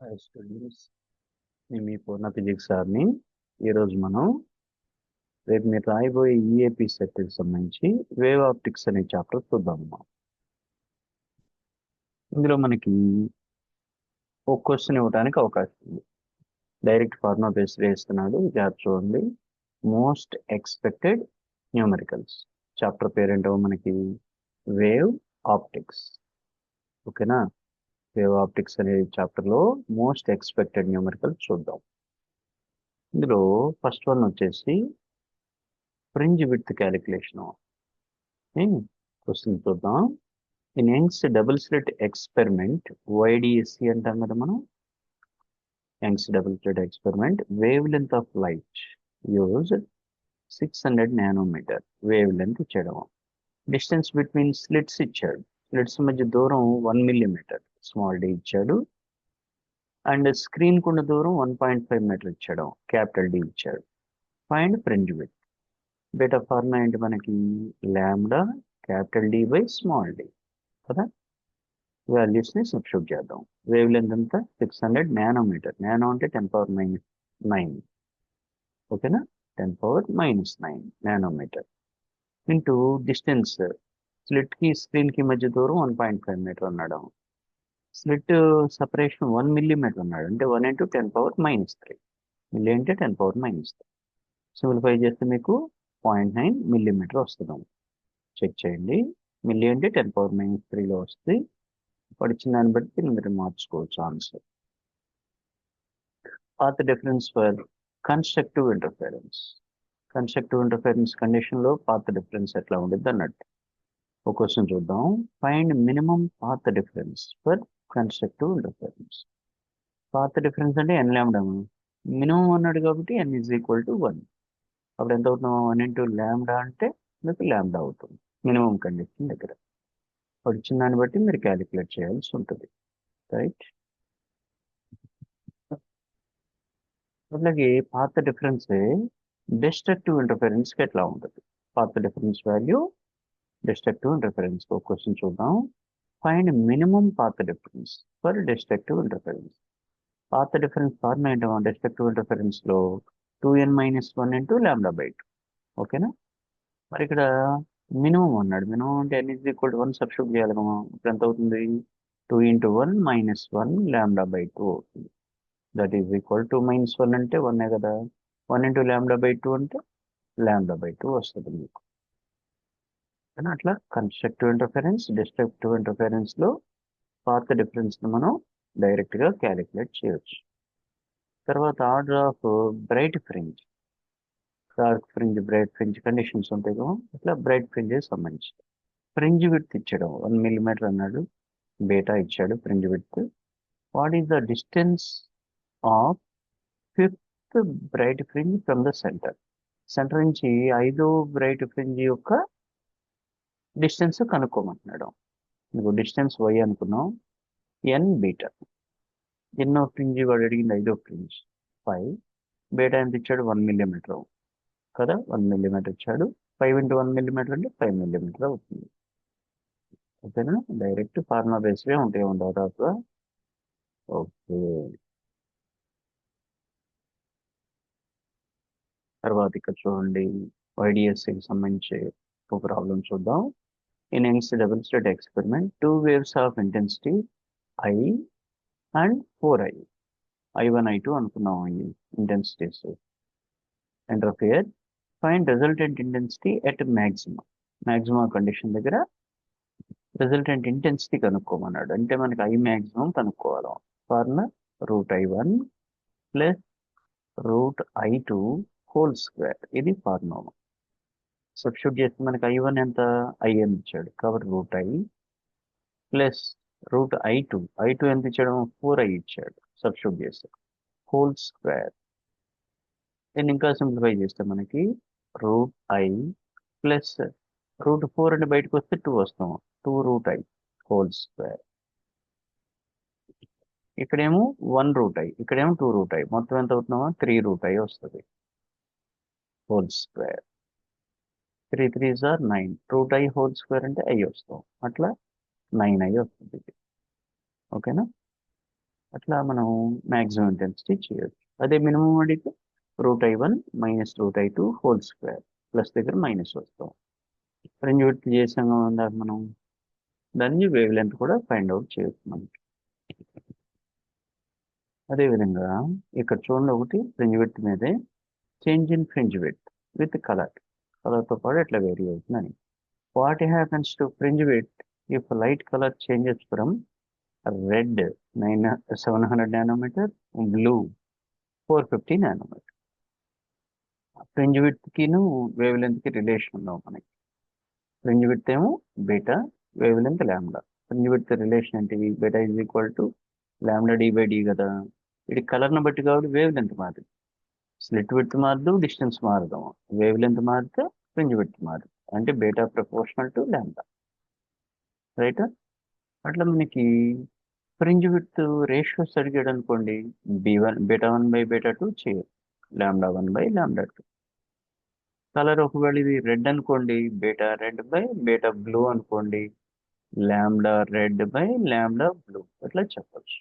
Hi students నేను మీ పూర్ణ physics సార్ని ఈరోజు మనం రేపు మీరు రాయబోయే ఈఏపి సెట్కి సంబంధించి వేవ్ ఆప్టిక్స్ అనే చాప్టర్ చూద్దాం ఇందులో మనకి ఒక క్వశ్చన్ ఇవ్వడానికి అవకాశం ఉంది. డైరెక్ట్ ఫార్మా బేస్ వేస్తున్నాడు జాబ్ చూడండి. Most expected numericals. చాప్టర్ పేరేంటో మనకి? Wave optics. ఓకేనా? వేవ్ ఆప్టిక్స్ అనే చాప్టర్లో మోస్ట్ ఎక్స్పెక్టెడ్ న్యూమరికల్ చూద్దాం. ఇందులో ఫస్ట్ వన్ వచ్చేసి ఫ్రింజ్ విత్ క్యాలిక్యులేషన్ క్వశ్చన్ చూద్దాం. In Young's double slit experiment YDSC అంటాం కదా మనం? Young's double slit experiment wavelength of light use six hundred nanometre wavelength ఇచ్చాడు డిస్టెన్స్ బిట్వీన్ స్లిట్స్ ఇచ్చాడు. స్లిట్స్ మధ్య దూరం వన్ మిల్లీమీటర్ స్మాల్ డి ఇచ్చాడు. అండ్ స్క్రీన్ కున్న దూరం వన్ పాయింట్ ఫైవ్ మీటర్ ఇచ్చాడు. క్యాపిటల్ డి ఇచ్చాడు. Find fringe width beta formula ఏంటి మనకి? Lambda capital D by small D కదా? వాల్యూస్ని సబ్స్టిట్యూట్ చేద్దాం. వేవ్ లెంత్ అంతా సిక్స్ హండ్రెడ్ నానోమీటర్ నానో అంటే టెన్ పవర్ మైనస్ నైన్ ఓకేనా? Ten power minus nine nanometre into distance స్లిట్కి స్క్రీన్కి మధ్య దూరం వన్ పాయింట్ ఫైవ్ మీటర్ అన్నాడు. స్లిట్ సపరేషన్ వన్ మిల్లీమీటర్ ఉన్నాడు. అంటే one into ten power minus three. Milli అంటే ten power minus three. Simplify చేస్తే మీకు పాయింట్ నైన్ మిల్లీమీటర్ వస్తుంది. చెక్ చేయండి. మిల్లీ అంటే టెన్ పవర్ మైనస్ త్రీలో వస్తుంది పడిచిన దాన్ని బట్టి మీరు మార్చుకోవచ్చు answer. Path difference for constructive interference. Constructive interference కండిషన్లో పాత్ డిఫరెన్స్ ఎట్లా ఉండేది అన్నట్టు. ఒక క్వశ్చన్ చూద్దాం. Find minimum path difference for constructive interference path difference అంటే ఎన్ ల్యాండా మినిమం అన్నాడు కాబట్టి N is equal to one అప్పుడు ఎంత అవుతున్నాం వన్ ఇంటూ ల్యాండా అంటే మీకు ల్యాండా అవుతుంది. మినిమం కండిషన్ దగ్గర. వచ్చిన దాన్ని బట్టి మీరు క్యాలిక్యులేట్ చేయాల్సి ఉంటుంది. రైట్ అట్లాగే పాత డిఫరెన్స్ డిస్ట్రక్టివ్ ఇంటర్ఫరెన్స్కి ఎట్లా ఉంటుంది? Path difference value destructive interference ఒక క్వశ్చన్ చూద్దాం. Find minimum path difference for destructive interference path difference form ఏంటో destructive ఇంటర్ఫరెన్స్లో two N minus one into lambda by two ఓకేనా మరి ఇక్కడ మినిమం అన్నాడు. మినిమం అంటే N is equal to one substitute చేయాలి మనం. ఇప్పుడు ఎంత అవుతుంది? Two into one minus one lambda by two అవుతుంది. That is equal to minus one అంటే వన్నే కదా? One into lambda by two అంటే ల్యాండా బై టూ వస్తుంది మీకు. కానీ అట్లా కన్స్ట్రక్టివ్ ఇంటర్ఫరెన్స్ డిస్ట్రక్టివ్ ఇంటర్ఫరెన్స్లో పాత డిఫరెన్స్ని మనం డైరెక్ట్గా క్యాలిక్యులేట్ చేయొచ్చు. తర్వాత order of bright fringe dark fringe bright fringe conditions ఉంటాయి కదా ఇట్లా బ్రైట్ ఫ్రింజ్ సంబంధించి. ఫ్రింజ్ విడ్త్ ఇచ్చాడు వన్ మిల్లీమీటర్ అన్నాడు బేటా ఇచ్చాడు fringe width what is the distance of fifth bright fringe from the centre centre నుంచి ఐదో బ్రైట్ ఫ్రింజ్ యొక్క డిస్టెన్స్ కనుక్కోమంటున్నాడు. మీకు డిస్టెన్స్ వై అనుకున్నాం ఎన్ బీటా ఎన్నో ఫ్రింజ్ వాడు అడిగింది ఐదో ఫ్రింజ్ ఫైవ్ బీటా ఎంత ఇచ్చాడు? వన్ మిల్లీమీటర్ కదా? వన్ మిల్లీమీటర్ ఇచ్చాడు. ఫైవ్ ఇంటూ వన్ మిల్లీమీటర్ అంటే ఫైవ్ మిల్లీమీటర్ అవుతుంది. ఓకేనా? డైరెక్ట్ ఫార్మా బేస్వే ఉంటాయి దాదాపుగా ఓకే. తర్వాత ఇక్కడ చూడండి. వైడిఎస్సికి సంబంధించి ఒక ప్రాబ్లం చూద్దాం. In Young's double state experiment two waves of intensity I and four I I one I two అనుకున్నాం ఈ intensities interfere find resultant intensity at maximum maximum condition దగ్గర రిజల్టెంట్ ఇంటెన్సిటీ కనుక్కోమన్నాడు. అంటే మనకి ఐ మ్యాక్సిమం కనుక్కోవాలి. ఫార్న root I one plus root I two whole square ఇది formula substitute చేస్తే మనకి ఐ వన్ ఎంత? ఐఎన్ ఇచ్చాడు. కాబట్టి root I plus root I two I two ఎంత ఇచ్చాడు? ఫోర్ ఐ ఇచ్చాడు సబ్స్టిట్యూట్ చేస్తే. హోల్ స్క్వేర్ దీన్ని ఇంకా సింప్లిఫై చేస్తే మనకి root I plus root four అని బయటకు వస్తే టూ వస్తాం two root I whole square ఇక్కడేమో వన్ రూట్ ఐ ఇక్కడేమో టూ రూట్ ఐ మొత్తం ఎంత అవుతున్నామో? త్రీ రూట్ ఐ వస్తుంది. Whole square three three or nine. Root I whole square అంటే ఐ వస్తాం. అట్లా నైన్ ఐ వస్తుంది ఓకేనా? అట్లా మనం మ్యాక్సిమం ఇంటెన్సిటీ చేయొచ్చు. అదే మినిమం అడిగితే root I one minus root I two whole square plus దగ్గర మైనస్ వస్తాం. ఫ్రింజ్ వీటి చేసాం ఇందాక మనం. దాన్ని వేవ్ లెంత్ కూడా ఫైండ్ అవుట్ చేయొచ్చు మనకి. అదేవిధంగా ఇక్కడ చూడండి ఒకటి ఫ్రింజ్ విత్ మీదే change in fringe width width colour. కలర్తో పాటు ఇట్లా వేరీ అవుతుందని what happens to fringe width if light colour changes from red nine seven hundred nanometre blue four fifty nanometre fringe విత్కిను wave లెంత్కి relation ఉన్నాం మనకి. Fringe width ఏమో beta wavelength lambda fringe width relation ఏంటి beta is equal to lambda D by D కదా. ఇది కలర్ని బట్టి కాబట్టి wavelength మారుతుంది. స్లిట్ విత్ మారదు డిస్టెన్స్ మారదాం. వేవ్ లెంత్ మారితే ఫ్రింజ్ విత్ అంటే beta proportional to lambda right? అట్లా మనకి ఫ్రింజ్ విత్ రేషియోస్ అడిగాడు అనుకోండి B one beta one by beta two చేయరు. Lambda one by lambda two. Colour ఒకవేళ ఇది రెడ్ అనుకోండి beta red by beta blue అనుకోండి lambda red by lambda blue. అట్లా చెప్పచ్చు.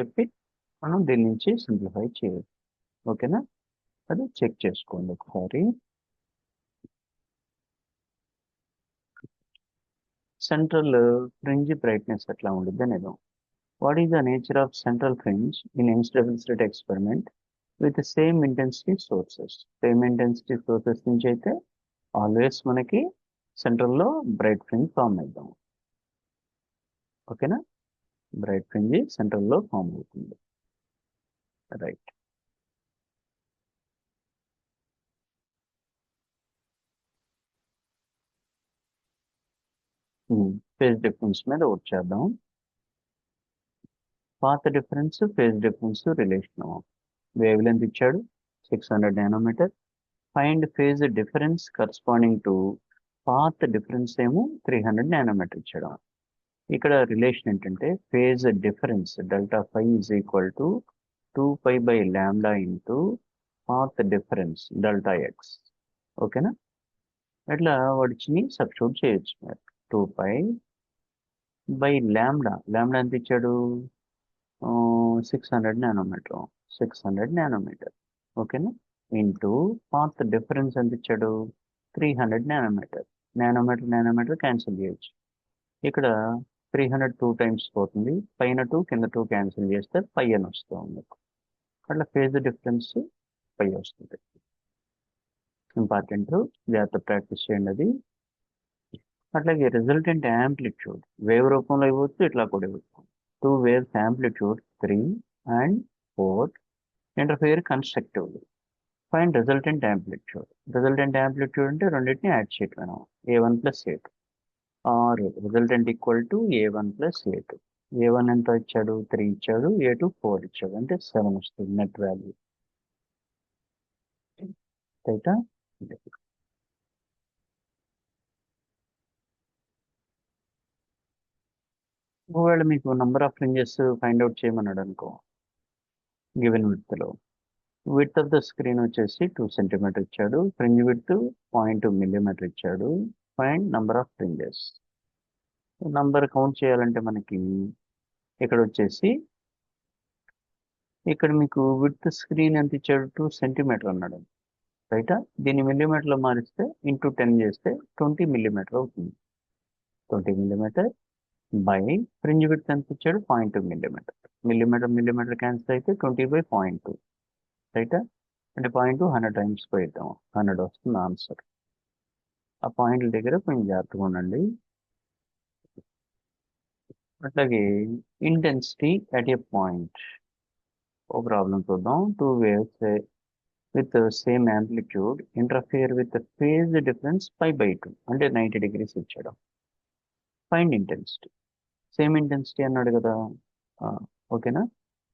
చెప్పి మనం దీని నుంచి సింప్లిఫై చేయొచ్చు. ఓకేనా? అది చెక్ చేసుకోండి ఒకసారి. సెంట్రల్ ఫ్రింజ్ బ్రైట్నెస్ ఎట్లా ఉండిద్ది అనేది. What is the nature of central fringe in instable slit experiment with same intensity sources same intensity sources నుంచి అయితే ఆల్వేస్ మనకి సెంట్రల్లో బ్రైట్ ఫ్రింజ్ ఫామ్ అవుతాం ఓకేనా బ్రైట్ ఫ్రింజ్ సెంట్రల్లో ఫామ్ అవుతుంది. రైట్ ఫేజ్ డిఫరెన్స్ మీద వచ్చేద్దాం path difference phase difference relation wavelength ఇచ్చాడు six hundred nanometre find phase difference corresponding to path difference ఏమో త్రీ హండ్రెడ్ నానోమీటర్ ఇచ్చాడు. ఇక్కడ రిలేషన్ ఏంటంటే phase difference delta phi is equal to two pi by lambda into path difference delta X ఓకేనా ఇట్లా వాడిని substitute చేయొచ్చు మీరు. Two pi by ల్యాండా ల్యాండా ఎంత ఇచ్చాడు? Six hundred nanometre. Six hundred nanometre. ఓకేనా? ఇంటూ పాత్ డిఫరెన్స్ ఎంత ఇచ్చాడు? Three hundred nanometre. Nanometre nanometre cancel చేయొచ్చు. ఇక్కడ త్రీ హండ్రెడ్ టూ టైమ్స్ పోతుంది. పైన టూ కింద టూ క్యాన్సిల్ చేస్తే పై అని వస్తుంది అట్లా ఫేజ్ డిఫరెన్స్ పై వస్తుంది. ఇంపార్టెంట్ జాగ్రత్త ప్రాక్టీస్ చేయండి అది. అట్లాగే రిజల్టెంట్ యాంప్లిట్యూడ్ వేవ్ రూపంలో ఇవ్వచ్చు ఇట్లా కూడా ఇవ్వచ్చు. Two waves amplitude three and four interfere constructively find resultant amplitude resultant amplitude అంటే రెండింటిని యాడ్ చేయటం A one plus A two or resultant equal to A one plus A two A one ఎంత ఇచ్చాడు? త్రీ ఇచ్చాడు. ఏ two four ఇచ్చాడు. అంటే seven వస్తుంది net value రైటా ఒకవేళ మీకు number of fringes find out చేయమన్నాడు అనుకో గివెన్ విడ్త్లో విడ్త్ ఆఫ్ ద స్క్రీన్ వచ్చేసి టూ సెంటీమీటర్ ఇచ్చాడు. Fringe width point two millimetre ఇచ్చాడు. Find number of fringes number count చేయాలంటే మనకి ఇక్కడ వచ్చేసి ఇక్కడ మీకు విత్ స్క్రీన్ ఎంత ఇచ్చాడు? టూ సెంటీమీటర్ అన్నాడు. రైట్ దీన్ని మిల్లీమీటర్లో మారిస్తే ఇంటూ టెన్ చేస్తే ట్వంటీ మిల్లీమీటర్ అవుతుంది. Twenty millimetre by fringe width ఎంత ఇచ్చాడు point two millimetre millimetre millimetre cancel అయితే ట్వంటీ బై పాయింట్ టూ రైటా అంటే పాయింట్ టూ హండ్రెడ్ టైమ్స్ పోయిద్దాం హండ్రెడ్ వస్తుంది ఆన్సర్ ఆ పాయింట్ల దగ్గర కొంచెం జాగ్రత్తగా ఉండండి. అట్లాగే ఇంటెన్సిటీ అట్ ఏ పాయింట్ ఓ ప్రాబ్లం చూద్దాం. Two waves with same amplitude interfere with phase difference five by two అంటే నైంటీ డిగ్రీస్ ఇచ్చాడు ఫైండ్ ఇంటెన్సిటీ సేమ్ ఇంటెన్సిటీ అన్నాడు కదా. ఓకేనా?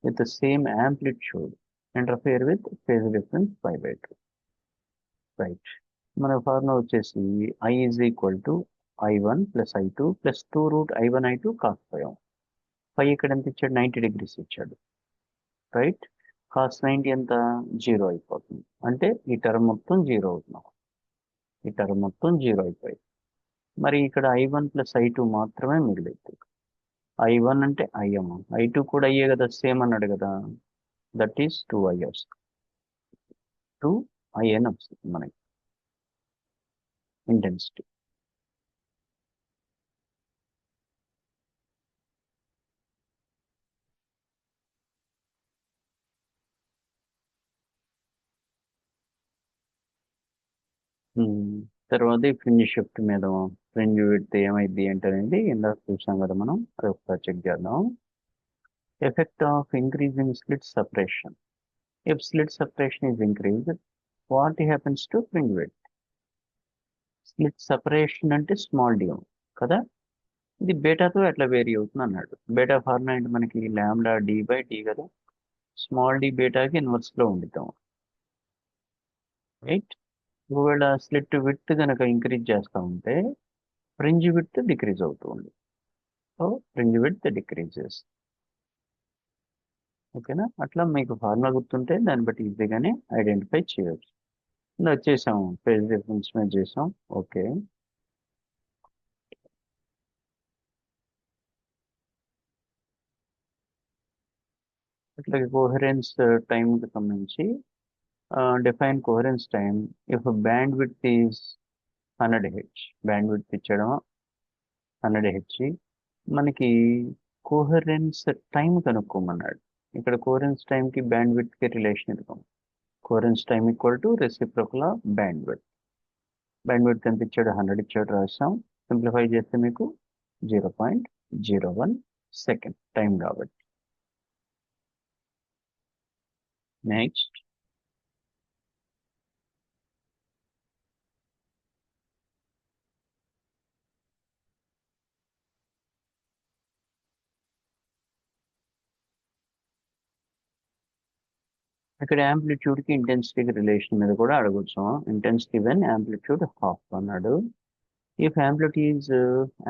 With same amplitude interfere with phase difference five by two right మన formula వచ్చేసి I is equal to I one plus I two plus two root I one I two cos five five ఇక్కడ ఎంత ఇచ్చాడు? Ninety degrees ఇచ్చాడు. Right cos ninety ఎంత? Zero అయిపోతుంది. అంటే ఈ టర్మ్ మొత్తం జీరో అవుతున్నాం. ఈ టర్మ్ మొత్తం జీరో అయిపోయింది. మరి ఇక్కడ I one plus I two మాత్రమే మిగిలింది ఐ వన్ అంటే ఐఎం ఐ టూ కూడా అయ్యే కదా సేమ్ అన్నాడు కదా. దట్ ఈస్ టూ ఐ వస్తుంది. టూ ఐఎన్ వస్తుంది మనకి. ఇంటెన్సిటీ తర్వాత ఫ్రింజ్ షిఫ్ట్ మీద ఫ్రింజ్ విడ్త్ ఏమైంది ఏంటనేది ఇందాక చూసాం కదా మనం అది ఒకసారి చెక్ చేద్దాం. Effect of increasing slit separation if slit separation is increase what happens to fringe width slit separation అంటే స్మాల్ డి కదా? ఇది బేటాతో ఎట్లా వేరీ అవుతుంది అన్నాడు. బేటా ఫార్ములా అంటే మనకి ల్యాండా డి బై డి కదా? స్మాల్ డి బేటాకి ఇన్వర్స్లో ఉండిద్దాం. రైట్ ఒకవేళ స్లిట్ విత్ కనుక ఇంక్రీజ్ చేస్తూ ఉంటే ఫ్రింజ్ విత్ డిక్రీజ్ అవుతుంది సో ఫ్రింజ్ విత్ డిక్రీజెస్ ఓకేనా? అట్లా మీకు ఫార్ములా గుర్తుంటే దాన్ని బట్టి ఈజీగానే ఐడెంటిఫై చేయొచ్చు. ఇలా చేసాం పేజ్ డిఫరెన్స్ మీద చేసాం. ఓకే. అట్లాగే కోహరెన్స్ టైంకి సంబంధించి define coherence time if bandwidth is hundred H bandwidth ఇచ్చడం hundred H మనకి కోహరెన్స్ టైం కనుక్కోమన్నాడు. ఇక్కడ కోహరెన్స్ టైంకి బ్యాండ్ విత్కి రిలేషన్ ఇద్దాం coherence time equal to reciprocal of band width band width ఎంత ఇచ్చాడు? హండ్రెడ్ ఇచ్చాడు రాసాం సింప్లిఫై చేస్తే మీకు zero point zero one second time కాబట్టి. నెక్స్ట్ ఇక్కడ యాంప్లిట్యూడ్కి ఇంటెన్సిటీకి రిలేషన్ మీద కూడా అడగొచ్చు. ఇంటెన్సిటీ వెన్ యాంప్లిట్యూడ్ హాఫ్ అన్నాడు. If amplitude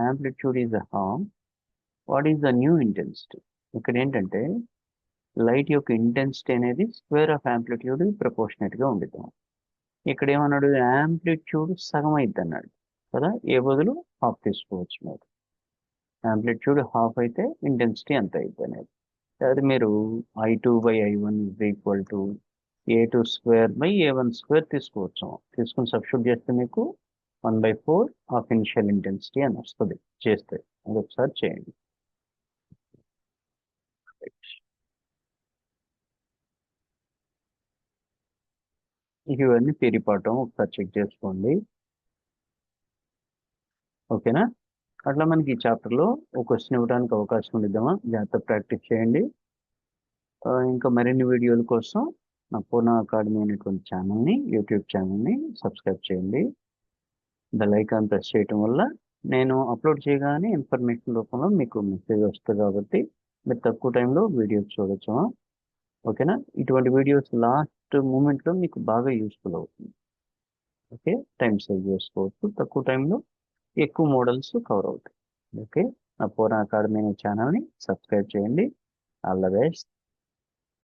amplitude is half what is the new intensity ఇక్కడ ఏంటంటే లైట్ యొక్క ఇంటెన్సిటీ అనేది స్క్వేర్ ఆఫ్ యాంప్లిట్యూడ్ ప్రపోర్షనేట్గా ఉండిద్దాం. ఇక్కడ ఏమన్నాడు? యాంప్లిట్యూడ్ సగం అయింది అన్నాడు కదా? ఏ బదులు హాఫ్ తీసుకోవచ్చు మీరు. యాంప్లిట్యూడ్ హాఫ్ అయితే ఇంటెన్సిటీ ఎంత అయింది అనేది అది మీరు I two by I one is equal to A two square by A one square తీసుకోవచ్చు. తీసుకుని సబ్స్టిట్యూట్ చేస్తే మీకు one by four of initial intensity అని వస్తుంది. చేస్తే అది ఒకసారి చేయండి. ఇవన్నీ పేరిపాఠం ఒకసారి చెక్ చేసుకోండి. ఓకేనా? అట్లా మనకి ఈ చాప్టర్లో ఒక క్వశ్చన్ ఇవ్వడానికి అవకాశం ఉండిద్దామా? జాగ్రత్త ప్రాక్టీస్ చేయండి. ఇంకా మరిన్ని వీడియోల కోసం నా పూర్ణ అకాడమీ అనేటువంటి ఛానల్ని యూట్యూబ్ ఛానల్ని సబ్స్క్రైబ్ చేయండి. బెల్ ఐకాన్ ప్రెస్ చేయటం వల్ల నేను అప్లోడ్ చేయగానే ఇన్ఫర్మేషన్ రూపంలో మీకు మెసేజ్ వస్తుంది కాబట్టి మీరు తక్కువ టైంలో వీడియోస్ చూడొచ్చు. ఓకేనా? ఇటువంటి వీడియోస్ లాస్ట్ మూమెంట్లో మీకు బాగా యూస్ఫుల్ అవుతుంది. ఓకే? టైం సేవ్ చేసుకోవచ్చు. తక్కువ టైంలో ఎక్కువ మోడల్స్ కవర్ అవుతాయి. ఓకే? నా పూర్ణ అకాడమీ ఛానల్ని సబ్స్క్రైబ్ చేయండి. All the best.